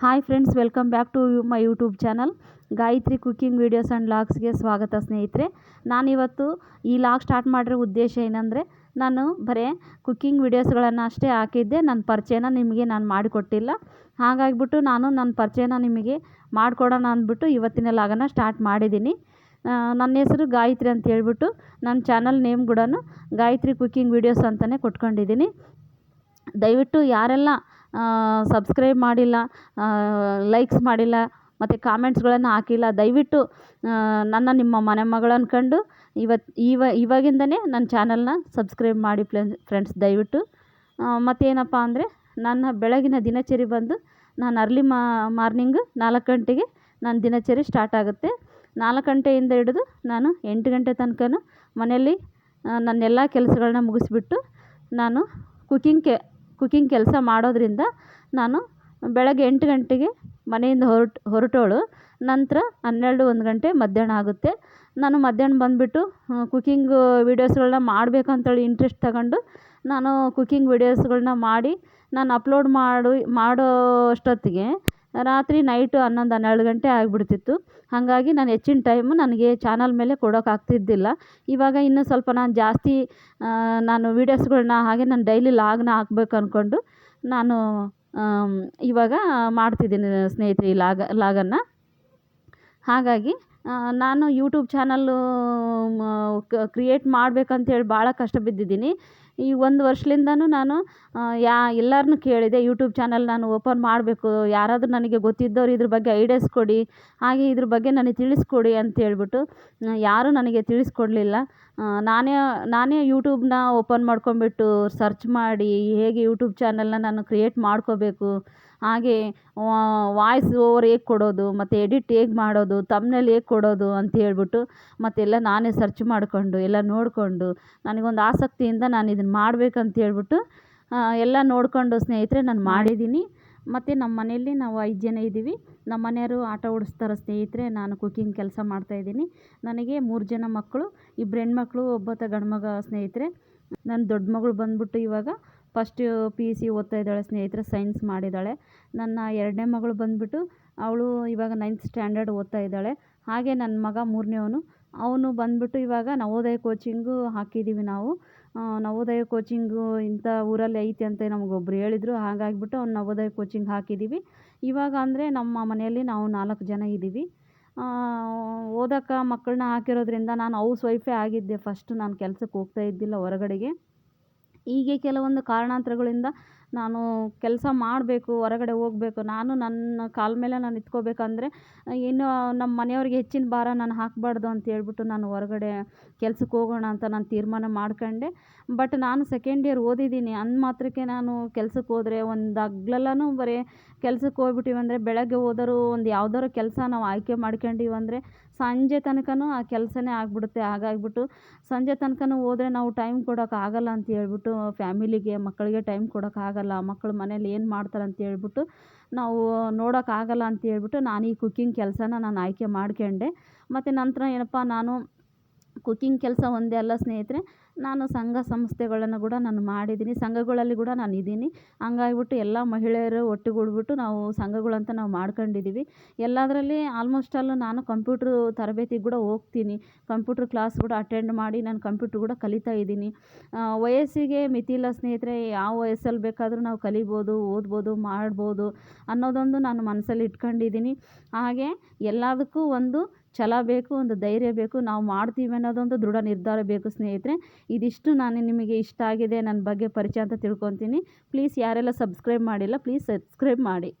Hi friends, welcome back to my YouTube channel. Gayatri cooking videos and ಲಾಗ್ಸ್ಗೆ ಸ್ವಾಗತ ಸ್ನೇಹಿತರೆ. ನಾನಿವತ್ತು ಈ ಲಾಗ್ ಸ್ಟಾರ್ಟ್ ಮಾಡಿರೋ ಉದ್ದೇಶ ಏನಂದರೆ, ನಾನು ಬರೀ ಕುಕ್ಕಿಂಗ್ ವೀಡಿಯೋಸ್ಗಳನ್ನು ಅಷ್ಟೇ ಹಾಕಿದ್ದೆ. ನನ್ನ ಪರಿಚಯನ ನಿಮಗೆ ನಾನು ಮಾಡಿಕೊಟ್ಟಿಲ್ಲ. ಹಾಗಾಗಿಬಿಟ್ಟು ನಾನು ನನ್ನ ಪರಿಚಯನ ನಿಮಗೆ ಮಾಡಿಕೊಡೋಣ ಅಂದ್ಬಿಟ್ಟು ಇವತ್ತಿನ ಲಾಗನ್ನು ಸ್ಟಾರ್ಟ್ ಮಾಡಿದ್ದೀನಿ. ನನ್ನ ಹೆಸರು ಗಾಯತ್ರಿ ಅಂತ ಹೇಳ್ಬಿಟ್ಟು ನನ್ನ ಚಾನಲ್ ನೇಮ್ ಕೂಡ ಗಾಯತ್ರಿ ಕುಕ್ಕಿಂಗ್ ವೀಡಿಯೋಸ್ ಅಂತಲೇ ಕೊಟ್ಕೊಂಡಿದ್ದೀನಿ. ದಯವಿಟ್ಟು ಯಾರೆಲ್ಲ ಸಬ್ಸ್ಕ್ರೈಬ್ ಮಾಡಿಲ್ಲ ಲೈಕ್ಸ್ ಮಾಡಿಲ್ಲ, ಮತ್ತು ಕಾಮೆಂಟ್ಸ್ಗಳನ್ನು ಹಾಕಿಲ್ಲ. ದಯವಿಟ್ಟು ನನ್ನ ನಿಮ್ಮ ಮನೆ ಮಗಳು ಅಂದ್ಕೊಂಡು ಇವತ್ತು ಇವ, ಇವಾಗಿಂದನೇ ನನ್ನ ಚಾನಲ್ನ ಸಬ್ಸ್ಕ್ರೈಬ್ ಮಾಡಿ ಫ್ರೆಂಡ್ಸ್ ದಯವಿಟ್ಟು. ಮತ್ತೇನಪ್ಪ ಅಂದರೆ ನನ್ನ ಬೆಳಗಿನ ದಿನಚರಿ ಬಂದು ನಾನು ಅರ್ಲಿ ಮಾರ್ನಿಂಗ್ ನಾಲ್ಕು ಗಂಟೆಗೆ ನನ್ನ ದಿನಚರಿ ಸ್ಟಾರ್ಟ್ ಆಗುತ್ತೆ. ನಾಲ್ಕು ಗಂಟೆಯಿಂದ ಹಿಡಿದು ನಾನು ಎಂಟು ಗಂಟೆ ತನಕನೂ ಮನೆಯಲ್ಲಿ ನನ್ನೆಲ್ಲ ಕೆಲಸಗಳನ್ನ ಮುಗಿಸ್ಬಿಟ್ಟು ನಾನು ಕುಕ್ಕಿಂಗ್ ಕೆ ಕುಕ್ಕಿಂಗ್ ಕೆಲಸ ಮಾಡೋದರಿಂದ ನಾನು ಬೆಳಗ್ಗೆ ಎಂಟು ಗಂಟೆಗೆ ಮನೆಯಿಂದ ಹೊರಟು, ಹೊರಟೋಳು. ನಂತರ ಹನ್ನೆರಡು, ಒಂದು ಗಂಟೆ ಮಧ್ಯಾಹ್ನ ಆಗುತ್ತೆ. ನಾನು ಮಧ್ಯಾಹ್ನ ಬಂದುಬಿಟ್ಟು ಕುಕ್ಕಿಂಗು ವೀಡಿಯೋಸ್ಗಳನ್ನ ಮಾಡಬೇಕು ಅಂತೇಳಿ ಇಂಟ್ರೆಸ್ಟ್ ತಗೊಂಡು ನಾನು ಕುಕ್ಕಿಂಗ್ ವೀಡಿಯೋಸ್ಗಳನ್ನ ಮಾಡಿ ನಾನು ಅಪ್ಲೋಡ್ ಮಾಡು, ಮಾಡೋ ಅಷ್ಟೊತ್ತಿಗೆ ರಾತ್ರಿ ನೈಟು ಹನ್ನೊಂದು, ಹನ್ನೆರಡು ಗಂಟೆ ಆಗಿಬಿಡ್ತಿತ್ತು. ಹಾಗಾಗಿ ನಾನು ಹೆಚ್ಚಿನ ಟೈಮು ನನಗೆ ಚಾನಲ್ ಮೇಲೆ ಕೊಡೋಕ್ಕಾಗ್ತಿದ್ದಿಲ್ಲ ಇವಾಗ ಇನ್ನೂ ಸ್ವಲ್ಪ ನಾನು ಜಾಸ್ತಿ ನಾನು ವೀಡಿಯೋಸ್ಗಳನ್ನ ಹಾಗೆ ನಾನು ಡೈಲಿ ಲಾಗ್ನ ಹಾಕ್ಬೇಕು ಅಂದ್ಕೊಂಡು ನಾನು ಇವಾಗ ಮಾಡ್ತಿದ್ದೀನಿ ಸ್ನೇಹಿತರೆ ಈ ಲಾಗ, ಲಾಗನ್ನು. ಹಾಗಾಗಿ ನಾನು ಯೂಟ್ಯೂಬ್ ಚಾನಲ್ಲು ಕ್ರಿಯೇಟ್ ಮಾಡ್ಬೇಕಂತೇಳಿ ಭಾಳ ಕಷ್ಟ ಬಿದ್ದಿದ್ದೀನಿ. ಈ ಒಂದು ವರ್ಷದಿಂದನೂ ನಾನು ಯಾ ಎಲ್ಲರನ್ನೂ ಕೇಳಿದೆ ಯೂಟ್ಯೂಬ್ ಚಾನಲ್ ನಾನು ಓಪನ್ ಮಾಡಬೇಕು, ಯಾರಾದರೂ ನನಗೆ ಗೊತ್ತಿದ್ದವ್ರು ಇದ್ರ ಬಗ್ಗೆ ಐಡಿಯಾಸ್ ಕೊಡಿ, ಹಾಗೆ ಇದ್ರ ಬಗ್ಗೆ ನನಗೆ ತಿಳಿಸ್ಕೊಡಿ ಅಂತೇಳ್ಬಿಟ್ಟು ಯಾರೂ ನನಗೆ ತಿಳಿಸ್ಕೊಡ್ಲಿಲ್ಲ. ನಾನೇ ನಾನೇ ಯೂಟ್ಯೂಬ್ನ ಓಪನ್ ಮಾಡ್ಕೊಂಬಿಟ್ಟು ಸರ್ಚ್ ಮಾಡಿ, ಹೇಗೆ ಯೂಟ್ಯೂಬ್ ಚಾನಲ್ನ ನಾನು ಕ್ರಿಯೇಟ್ ಮಾಡ್ಕೋಬೇಕು ಹಾಗೆ ವಾಯ್ಸ್ ಓವರ್ ಹೇಗೆ ಕೊಡೋದು, ಮತ್ತು ಎಡಿಟ್ ಹೇಗೆ ಮಾಡೋದು ತಮ್ನೇಲ್ ಹೇಗೆ ಕೊಡೋದು ಅಂತ ಹೇಳ್ಬಿಟ್ಟು ಮತ್ತೆಲ್ಲ ನಾನೇ ಸರ್ಚ್ ಮಾಡಿಕೊಂಡು, ಎಲ್ಲ ನೋಡಿಕೊಂಡು ನನಗೊಂದು ಆಸಕ್ತಿಯಿಂದ ನಾನು ಇದನ್ನು ಮಾಡಬೇಕಂತ ಹೇಳ್ಬಿಟ್ಟು ಎಲ್ಲ ನೋಡಿಕೊಂಡು ಸ್ನೇಹಿತರೆ ನಾನು ಮಾಡಿದ್ದೀನಿ. ಮತ್ತು ನಮ್ಮ ಮನೆಯಲ್ಲಿ ನಾವು ಐದು ಜನ ಇದ್ದೀವಿ. ನಮ್ಮ ಮನೆಯವರು ಆಟ ಓಡಿಸ್ತಾರೆ ಸ್ನೇಹಿತರೆ, ನಾನು ಕುಕ್ಕಿಂಗ್ ಕೆಲಸ ಮಾಡ್ತಾಯಿದ್ದೀನಿ ನನಗೆ ಮೂರು ಜನ ಮಕ್ಕಳು ಇಬ್ಬರು ಹೆಣ್ಮಕ್ಳು, ಒಬ್ಬಾತ ಗಂಡು ಮಗ ಸ್ನೇಹಿತರೆ. ನನ್ನ ದೊಡ್ಡ ಮಗಳು ಬಂದ್ಬಿಟ್ಟು ಇವಾಗ ಫಸ್ಟ್ ಪಿ ಯು ಸಿ ಓದ್ತಾ ಇದ್ದಾಳೆ ಸ್ನೇಹಿತರೆ ಸೈನ್ಸ್ ಮಾಡಿದ್ದಾಳೆ. ನನ್ನ ಎರಡನೇ ಮಗಳು ಬಂದುಬಿಟ್ಟು ಅವಳು ಇವಾಗ ನೈನ್ತ್ ಸ್ಟ್ಯಾಂಡರ್ಡ್ ಓದ್ತಾ ಇದ್ದಾಳೆ ಹಾಗೆ ನನ್ನ ಮಗ ಮೂರನೇವನು, ಅವನು ಬಂದುಬಿಟ್ಟು ಇವಾಗ ನವೋದಯ ಕೋಚಿಂಗು ಹಾಕಿದ್ದೀವಿ ನಾವು. ನವೋದಯ ಕೋಚಿಂಗು ಇಂಥ ಊರಲ್ಲಿ ಐತೆ ಅಂತ ನಮಗೊಬ್ರು ಹೇಳಿದ್ರು. ಹಾಗಾಗಿಬಿಟ್ಟು ಅವ್ನು ನವೋದಯ ಕೋಚಿಂಗ್ ಹಾಕಿದ್ದೀವಿ ಇವಾಗ ಅಂದರೆ ನಮ್ಮ ಮನೆಯಲ್ಲಿ ನಾವು ನಾಲ್ಕು ಜನ ಇದ್ದೀವಿ ಓದೋಕ್ಕೆ ಮಕ್ಕಳನ್ನ ಹಾಕಿರೋದ್ರಿಂದ ನಾನು ಹೌಸ್ ವೈಫೇ ಆಗಿದ್ದೆ. ಫಸ್ಟು ನಾನು ಕೆಲ್ಸಕ್ಕೆ ಹೋಗ್ತಾ ಇದ್ದಿಲ್ಲ ಹೊರಗಡೆಗೆ. ಹೀಗೆ ಕೆಲವೊಂದು ಕಾರಣಾಂತರಗಳಿಂದ ನಾನು ಕೆಲಸ ಮಾಡಬೇಕು, ಹೊರಗಡೆ ಹೋಗ್ಬೇಕು, ನಾನು ನನ್ನ ಕಾಲ ಮೇಲೆ ನಾನು ನಿಂತ್ಕೋಬೇಕಂದ್ರೆ, ಇನ್ನು ನಮ್ಮ ಮನೆಯವ್ರಿಗೆ ಹೆಚ್ಚಿನ ಭಾರ ನಾನು ಹಾಕಬಾರ್ದು ಅಂತ ಹೇಳ್ಬಿಟ್ಟು ನಾನು ಹೊರಗಡೆ ಕೆಲ್ಸಕ್ಕೆ ಹೋಗೋಣ ಅಂತ ನಾನು ತೀರ್ಮಾನ ಮಾಡ್ಕೊಂಡೆ. ಬಟ್ ನಾನು ಸೆಕೆಂಡ್ ಇಯರ್ ಓದಿದ್ದೀನಿ, ಅಂದ ಮಾತ್ರಕ್ಕೆ ನಾನು ಕೆಲ್ಸಕ್ಕೆ ಹೋದರೆ ಒಂದು ಹಗ್ಲೆಲ್ಲನೂ ಬರೀ ಕೆಲ್ಸಕ್ಕೆ ಹೋಗ್ಬಿಟ್ಟಿವಂದರೆ ಬೆಳಗ್ಗೆ ಹೋದರೂ ಒಂದು ಯಾವ್ದಾದ್ರು ಕೆಲಸ ನಾವು ಆಯ್ಕೆ ಮಾಡ್ಕೊಂಡೀವಂದರೆ ಸಂಜೆ ತನಕನೂ ಆ ಕೆಲಸನೇ ಆಗಿಬಿಡುತ್ತೆ. ಹಾಗಾಗಿಬಿಟ್ಟು ಸಂಜೆ ತನಕನೂ ಹೋದ್ರೆ ನಾವು ಟೈಮ್ ಕೊಡೋಕ್ಕಾಗಲ್ಲ ಅಂತ ಹೇಳ್ಬಿಟ್ಟು, ಫ್ಯಾಮಿಲಿಗೆ, ಮಕ್ಕಳಿಗೆ ಟೈಮ್ ಕೊಡೋಕ್ಕಾಗಲ್ಲ ಮಕ್ಕಳು ಮನೇಲಿ ಏನು ಮಾಡ್ತಾರೆ ಅಂತ ಹೇಳ್ಬಿಟ್ಟು ನಾವು ನೋಡೋಕ್ಕಾಗಲ್ಲ ಅಂತ ಹೇಳ್ಬಿಟ್ಟು ನಾನು ಈ ಕುಕ್ಕಿಂಗ್ ಕೆಲಸನ ನಾನು ಆಯ್ಕೆ ಮಾಡ್ಕೊಂಡೆ. ಮತ್ತು ನಂತರ ಏನಪ್ಪ, ನಾನು ಕುಕ್ಕಿಂಗ್ ಕೆಲಸ ಒಂದೇ ಅಲ್ಲ ಸ್ನೇಹಿತರೆ ನಾನು ಸಂಘ ಸಂಸ್ಥೆಗಳನ್ನು ಕೂಡ ನಾನು ಮಾಡಿದ್ದೀನಿ, ಸಂಘಗಳಲ್ಲಿ ಕೂಡ ನಾನು ಇದ್ದೀನಿ ಹಂಗಾಗ್ಬಿಟ್ಟು ಎಲ್ಲ ಮಹಿಳೆಯರು ಒಟ್ಟುಗೂಡ್ಬಿಟ್ಟು ನಾವು ಸಂಘಗಳಂತ ನಾವು ಮಾಡ್ಕೊಂಡಿದ್ದೀವಿ ಎಲ್ಲದರಲ್ಲಿ ಆಲ್ಮೋಸ್ಟ್ ಆಲ್ ನಾನು ಕಂಪ್ಯೂಟ್ರು ತರಬೇತಿಗೆ ಕೂಡ ಹೋಗ್ತೀನಿ. ಕಂಪ್ಯೂಟ್ರ್ ಕ್ಲಾಸ್ ಕೂಡ ಅಟೆಂಡ್ ಮಾಡಿ ನಾನು ಕಂಪ್ಯೂಟ್ರ್ ಕೂಡ ಕಲಿತಾ ಇದ್ದೀನಿ ವಯಸ್ಸಿಗೆ ಮಿತಿ ಇಲ್ಲ ಸ್ನೇಹಿತರೆ, ಯಾವ ವಯಸ್ಸಲ್ಲಿ ಬೇಕಾದರೂ ನಾವು ಕಲಿಬೋದು, ಓದ್ಬೋದು, ಮಾಡ್ಬೋದು ಅನ್ನೋದೊಂದು ನಾನು ಮನಸ್ಸಲ್ಲಿ ಇಟ್ಕೊಂಡಿದ್ದೀನಿ ಹಾಗೆ ಎಲ್ಲದಕ್ಕೂ ಒಂದು ಛಲ ಬೇಕು, ಒಂದು ಧೈರ್ಯ ಬೇಕು, ನಾವು ಮಾಡ್ತೀವಿ ಅನ್ನೋದೊಂದು ದೃಢ ನಿರ್ಧಾರ ಬೇಕು ಸ್ನೇಹಿತರೆ. ಇದಿಷ್ಟು ನಾನು ನಿಮಗೆ ಇಷ್ಟ ಆಗಿದೆ, ನನ್ನ ಬಗ್ಗೆ ಪರಿಚಯ ಅಂತ ತಿಳ್ಕೊತೀನಿ. ಪ್ಲೀಸ್ ಯಾರೆಲ್ಲ ಸಬ್ಸ್ಕ್ರೈಬ್ ಮಾಡಿಲ್ಲ ಪ್ಲೀಸ್ ಸಬ್ಸ್ಕ್ರೈಬ್ ಮಾಡಿ.